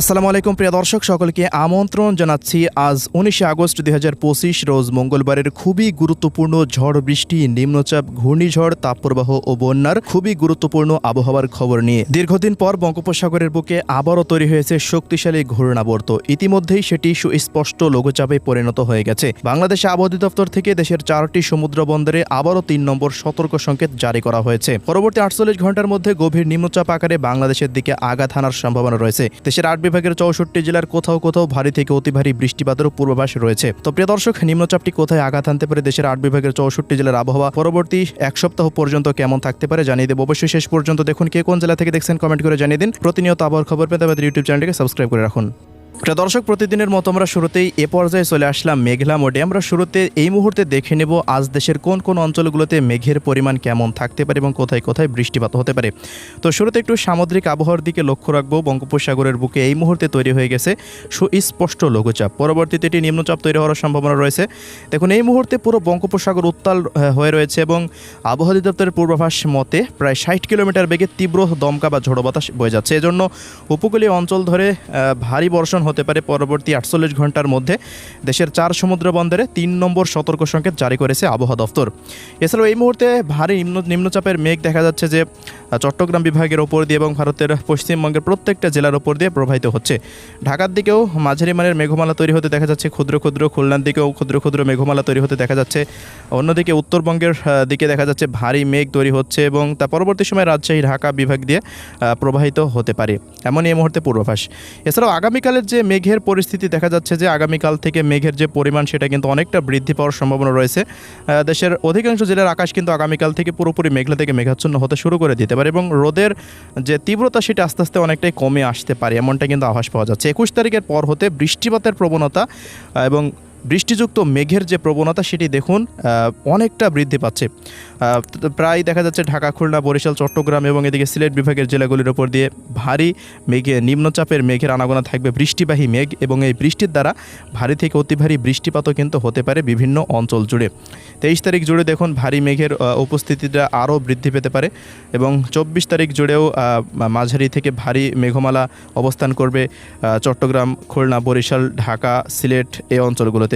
আসসালামু আলাইকুম, প্রিয় দর্শক, সকলকে আমন্ত্রণ জানাচ্ছি আজ উনিশে আগস্ট দুই হাজার পঁচিশ, রোজ মঙ্গলবারের খুবই গুরুত্বপূর্ণ ঝড় বৃষ্টি, নিম্নচাপ, ঘূর্ণিঝড়, তাপপ্রবাহ ও বন্যার খুবই গুরুত্বপূর্ণ আবহাওয়ার খবর নিয়ে। দীর্ঘদিন পর বঙ্গোপসাগরের বুকে আবারও তৈরি হয়েছে শক্তিশালী ঘূর্ণাবর্ত। ইতিমধ্যেই সেটি সুস্পষ্ট লঘুচাপে পরিণত হয়ে গেছে। বাংলাদেশ আবহাওয়া দপ্তর থেকে দেশের চারটি সমুদ্র বন্দরে আবারও তিন নম্বর সতর্ক সংকেত জারি করা হয়েছে। পরবর্তী আটচল্লিশ ঘণ্টার মধ্যে গভীর নিম্নচাপ আকারে বাংলাদেশের দিকে আঘাত হানার সম্ভাবনা রয়েছে। দেশের আট বিভাগের চৌষট্টি জেলার কোথাও কোথাও ভারী থেকে অতি ভারী বৃষ্টিপাতেরও পূর্বাভাস রয়েছে। তো প্রিয় দর্শক, নিম্নচাপটি কোথায় আঘাত আনতে পারে দেশের আট বিভাগের চৌষট্টি জেলার আবহাওয়া? পরবর্তী এক সপ্তাহ পর্যন্ত কেমন থাকতে পারে জানিয়ে দেবো। অবশ্যই শেষ পর্যন্ত দেখুন কে কোন জেলা থেকে দেখছেন, কমেন্ট করে জানিয়ে দিন। প্রতিনিয়ত আবহাওয়ার খবর পেতে আমাদের ইউটিউব চ্যানেলটিকে সাবস্ক্রাইব করে রাখুন। প্রিয় দর্শক, প্রতিদিনের মতো আমরা শুরুতেই এ পর্যায়ে চলে আসলাম মেঘলা মোডে। আমরা শুরুতে এই মুহূর্তে দেখে নেব আজ দেশের কোন কোন অঞ্চলগুলোতে মেঘের পরিমাণ কেমন থাকতে পারে এবং কোথায় কোথায় বৃষ্টিপাত হতে পারে। তো শুরুতে একটু সামুদ্রিক আবহাওয়ার দিকে লক্ষ্য রাখব। বঙ্গোপসাগরের বুকে এই মুহূর্তে তৈরি হয়ে গেছে সুস্পষ্ট লঘুচাপ। পরবর্তীতে এটি নিম্নচাপ তৈরি হওয়ার সম্ভাবনা রয়েছে। দেখুন, এই মুহূর্তে পুরো বঙ্গোপসাগর উত্তাল হয়ে রয়েছে এবং আবহাওয়া অধিদপ্তরের পূর্বাভাস মতে প্রায় ষাট কিলোমিটার বেগে তীব্র দমকা বা ঝোড়ো বাতাস বয়ে যাচ্ছে। এজন্য উপকূলীয় অঞ্চল ধরে ভারী বর্ষণ হতে পারে পরবর্তী আটচল্লিশ ঘণ্টার মধ্যে। দেশের চার সমুদ্র বন্দরে তিন নম্বর সতর্ক সংকেত জারি করেছে আবহাওয়া দফতর। এছাড়াও এই মুহূর্তে ভারী নিম্ন নিম্নচাপের মেঘ দেখা যাচ্ছে যে, চট্টগ্রাম বিভাগের ওপর দিয়ে এবং ভারতের পশ্চিমবঙ্গের প্রত্যেকটা জেলার ওপর দিয়ে প্রবাহিত হচ্ছে। ঢাকার দিকেও মাঝারি মানের মেঘমালা তৈরি হতে দেখা যাচ্ছে, ক্ষুদ্র ক্ষুদ্র খুলনার দিকেও ক্ষুদ্র ক্ষুদ্র মেঘমালা তৈরি হতে দেখা যাচ্ছে। অন্যদিকে উত্তরবঙ্গের দিকে দেখা যাচ্ছে ভারী মেঘ তৈরি হচ্ছে এবং তা পরবর্তী সময় রাজশাহী, ঢাকা বিভাগ দিয়ে প্রবাহিত হতে পারে। এমনই এই মুহূর্তে পূর্বাভাস। এছাড়াও আগামীকালের যে মেঘের পরিস্থিতি। দেখা যাচ্ছে যে আগামীকাল থেকে মেঘের যে পরিমাণ, সেটা কিন্তু অনেকটা বৃদ্ধি পাওয়ার সম্ভাবনা রয়েছে। দেশের অধিকাংশ জেলার আকাশ কিন্তু আগামীকাল থেকে পুরোপুরি মেঘলা থেকে মেঘাচ্ছন্ন হতে শুরু করে দিতে পারে এবং রোদের যে তীব্রতা, সেটা আস্তে আস্তে অনেকটাই কমে আসতে পারে, এমনটা কিন্তু আভাস পাওয়া যাচ্ছে। একুশ তারিখের পর হতে বৃষ্টিপাতের প্রবণতা এবং বৃষ্টিযুক্ত মেঘের যে প্রবণতা সেটি দেখুন অনেকটা বৃদ্ধি পাচ্ছে। প্রায় দেখা যাচ্ছে ঢাকা, খুলনা, বরিশাল, চট্টগ্রাম এবং এদিকে সিলেট বিভাগের জেলাগুলির ওপর দিয়ে ভারী মেঘে, নিম্নচাপের মেঘের আনাগোনা থাকবে বৃষ্টিবাহী মেঘ এবং এই বৃষ্টির দ্বারা ভারী থেকে অতি ভারী বৃষ্টিপাতও কিন্তু হতে পারে বিভিন্ন অঞ্চল জুড়ে। তেইশ তারিখ জুড়ে দেখুন ভারী মেঘের উপস্থিতিটা আরও বৃদ্ধি পেতে পারে এবং চব্বিশ তারিখ জুড়েও মাঝারি থেকে ভারী মেঘমালা অবস্থান করবে চট্টগ্রাম, খুলনা, বরিশাল, ঢাকা, সিলেট এই অঞ্চলগুলোতে।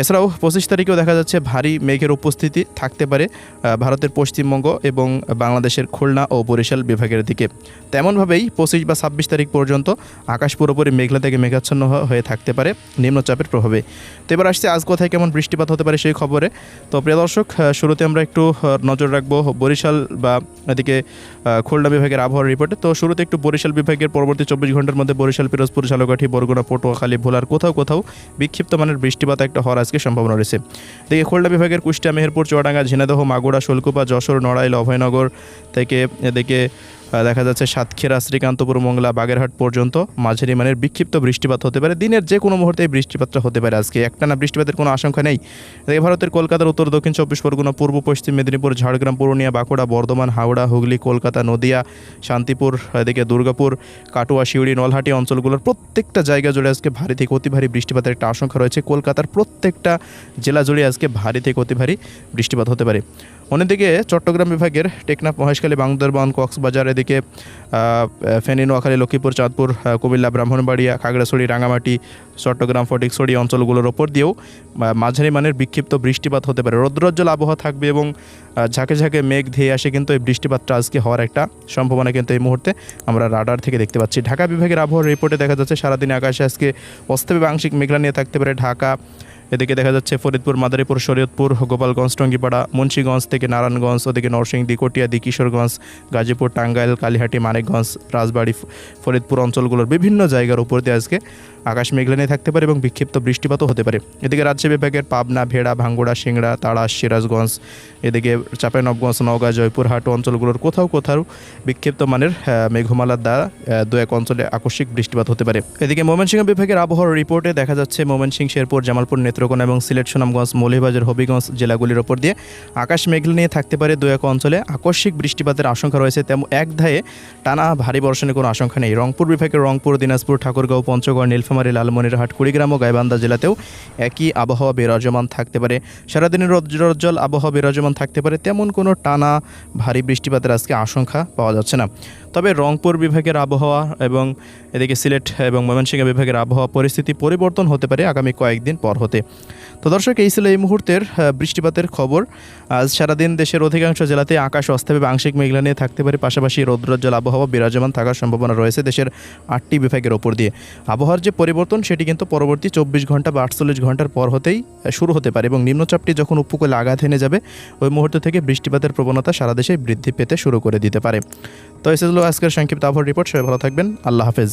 এছাড়াও পঁচিশ তারিখেও দেখা যাচ্ছে ভারী মেঘের উপস্থিতি থাকতে পারে ভারতের পশ্চিমবঙ্গ এবং বাংলাদেশের খুলনা ও বরিশাল বিভাগের দিকে। তেমনভাবেই পঁচিশ বা ছাব্বিশ তারিখ পর্যন্ত আকাশ পুরোপুরি মেঘলা থেকে মেঘাচ্ছন্ন হয়ে থাকতে পারে নিম্নচাপের প্রভাবে। তো এবার আসছে আজ কোথায় কেমন বৃষ্টিপাত হতে পারে সেই খবরে। তো প্রিয় দর্শক শুরুতে আমরা একটু নজর রাখব বরিশাল বা এদিকে খুলনা বিভাগের আবহাওয়ার রিপোর্টে তো শুরুতে একটু বরিশাল বিভাগের পরবর্তী চব্বিশ ঘণ্টার মধ্যে বরিশাল, পিরোজপুর, ঝালকাঠি, বরগুনা, পটুয়াখালী, ভোলার কোথাও কোথাও বিক্ষিপ্ত মানের বৃষ্টিপাত একটা হওয়ার আজকে সম্ভাবনা রয়েছে। দেখে খুলনা বিভাগের কুষ্টিয়া, মেহেরপুর, চুয়াডাঙ্গা ঝিনাদহ মাগুড়া শোলকুপা, যশোর, নড়াইল, অভয়নগর থেকে এদিকে দেখা যাচ্ছে সাতক্ষীরা, শ্রীকান্তপুর, মংলা, বাগেরহাট পর্যন্ত মাঝারি মানের বিক্ষিপ্ত বৃষ্টিপাত হতে পারে। দিনের যে কোনো মুহূর্তে বৃষ্টিপাতটা হতে পারে আজকে। একটানা বৃষ্টিপাতের কোনো আশঙ্কা নেই। ভারতের কলকাতার উত্তর, দক্ষিণ, চব্বিশ পরগনা, পূর্ব, পশ্চিম মেদিনীপুর, ঝাড়গ্রাম, পুরুলিয়া, বাঁকুড়া, বর্ধমান, হাওড়া, হুগলি, কলকাতা, নদিয়া, শান্তিপুর, এদিকে দুর্গাপুর, কাটুয়া শিউড়ি নলহাটি অঞ্চলগুলোর প্রত্যেকটা জায়গা জুড়ে আজকে ভারী থেকে অতি ভারী বৃষ্টিপাতের একটা আশঙ্কা রয়েছে। কলকাতার প্রত্যেকটা জেলা জুড়ে আজকে ভারী থেকে অতি ভারী বৃষ্টিপাত হতে পারে। অন্যদিকে চট্টগ্রাম বিভাগের টেকনাফ মহেশখালী বান্দরবান কক্সবাজার, এদিকে ফেনী, নোয়াখালী, লক্ষ্মীপুর, চাঁদপুর কুমিল্লা, ব্রাহ্মণবাড়িয়া, খাগড়াছড়ি, রাঙামাটি, চট্টগ্রাম, ফটিকছড়ি অঞ্চলগুলোর ওপর দিয়েও মাঝারি মানের বিক্ষিপ্ত বৃষ্টিপাত হতে পারে। রৌদ্রোজ্জ্বল আবহাওয়া থাকবে এবং ঝাঁকে ঝাঁকে মেঘ ধেয়ে আসে কিন্তু এই বৃষ্টিপাতটা আজকে হওয়ার একটা সম্ভাবনা কিন্তু এই মুহূর্তে আমরা রাডার থেকে দেখতে পাচ্ছি। ঢাকা বিভাগের আবহাওয়ার রিপোর্টে দেখা যাচ্ছে, সারাদিন আকাশে আজকে অস্থায়ী আংশিক মেঘলা নিয়ে থাকতে পারে। ঢাকা এদিকে দেখা যাচ্ছে ফরিদপুর, মাদারীপুর, শরীয়তপুর, গোপালগঞ্জ, টঙ্গিপাড়া, মুন্সীগঞ্জ থেকে নারায়ণগঞ্জ, ওদিকে নরসিংদী কটিয়াদি কিশোরগঞ্জ গাজীপুর, টাঙ্গাইল, কালীহাটি, মানিকগঞ্জ, রাজবাড়ি ফরিদপুর অঞ্চলগুলোর বিভিন্ন জায়গার উপর দিয়ে আজকে আকাশ মেঘলা নিয়ে থাকতে পারে এবং বিক্ষিপ্ত বৃষ্টিপাতও হতে পারে। এদিকে রাজ্য বিভাগের পাবনা, ভেড়া, ভাঙ্গুড়া, সিংড়া তাড়া সিরাজগঞ্জ, এদিকে চাঁপাইনবগঞ্জ, নওগাঁ জয়পুরহাট অঞ্চলগুলোর কোথাও কোথাও বিক্ষিপ্ত মানের মেঘমালার দ্বারা দু এক অঞ্চলে আকস্মিক বৃষ্টিপাত হতে পারে। এদিকে ময়মনসিংহ বিভাগের আবহাওয়ার রিপোর্টে দেখা যাচ্ছে ময়মনসিংহ, শেরপুর, জামালপুর, নেত্রকোনা এবং সিলেট, সুনামগঞ্জ, মৌলভীবাজার, হবিগঞ্জ জেলাগুলির ওপর দিয়ে আকাশ মেঘলা নিয়ে থাকতে পারে। দু এক অঞ্চলে আকস্মিক বৃষ্টিপাতের আশঙ্কা রয়েছে। তেমন এক ধায়ে টানা ভারী বর্ষণের কোনো আশঙ্কা নেই। রংপুর বিভাগের রংপুর, দিনাজপুর, ঠাকুরগাঁও, পঞ্চগড় নীলফামারী লালমনিরহাট, কুড়িগ্রাম ও গাইবান্ধা জেলাতেও একই আবহাওয়া বিরাজমান থাকতে পারে। সারাদিনের রজ্জল আবহাওয়া বিরাজমান থাকতে পারে। তেমন কোনো টানা ভারী বৃষ্টিপাতের আজকে আশঙ্কা পাওয়া যাচ্ছে না। তবে রংপুর বিভাগের আবহাওয়া এবং এদিকে সিলেট এবং ময়মনসিংহ বিভাগের আবহাওয়া পরিস্থিতি পরিবর্তন হতে পারে আগামী কয়েকদিন পর হতে। তো দর্শক, এই ছিল এই মুহূর্তের বৃষ্টিপাতের খবর। আজ সারাদিন দেশের অধিকাংশ জেলাতে আকাশ অস্থাভাবে আংশিক মেঘলা নিয়ে থাকতে পারে। পাশাপাশি রৌদ্রোজ্জ্বল আবহাওয়া বিরাজমান থাকার সম্ভাবনা রয়েছে দেশের আটটি বিভাগের ওপর দিয়ে। আবহাওয়ার যে পরিবর্তন, সেটি কিন্তু পরবর্তী চব্বিশ ঘণ্টা বা আটচল্লিশ ঘণ্টার পর হতেই শুরু হতে পারে এবং নিম্নচাপটি যখন উপকূলে আঘাত এনে যাবে, ওই মুহূর্ত থেকে বৃষ্টিপাতের প্রবণতা সারা দেশে বৃদ্ধি পেতে শুরু করে দিতে পারে। তো এসে হলো আজকের সংক্ষিপ্ত আবহাওয়ার রিপোর্ট সবাই ভালো থাকবেন। আল্লাহ হাফেজ।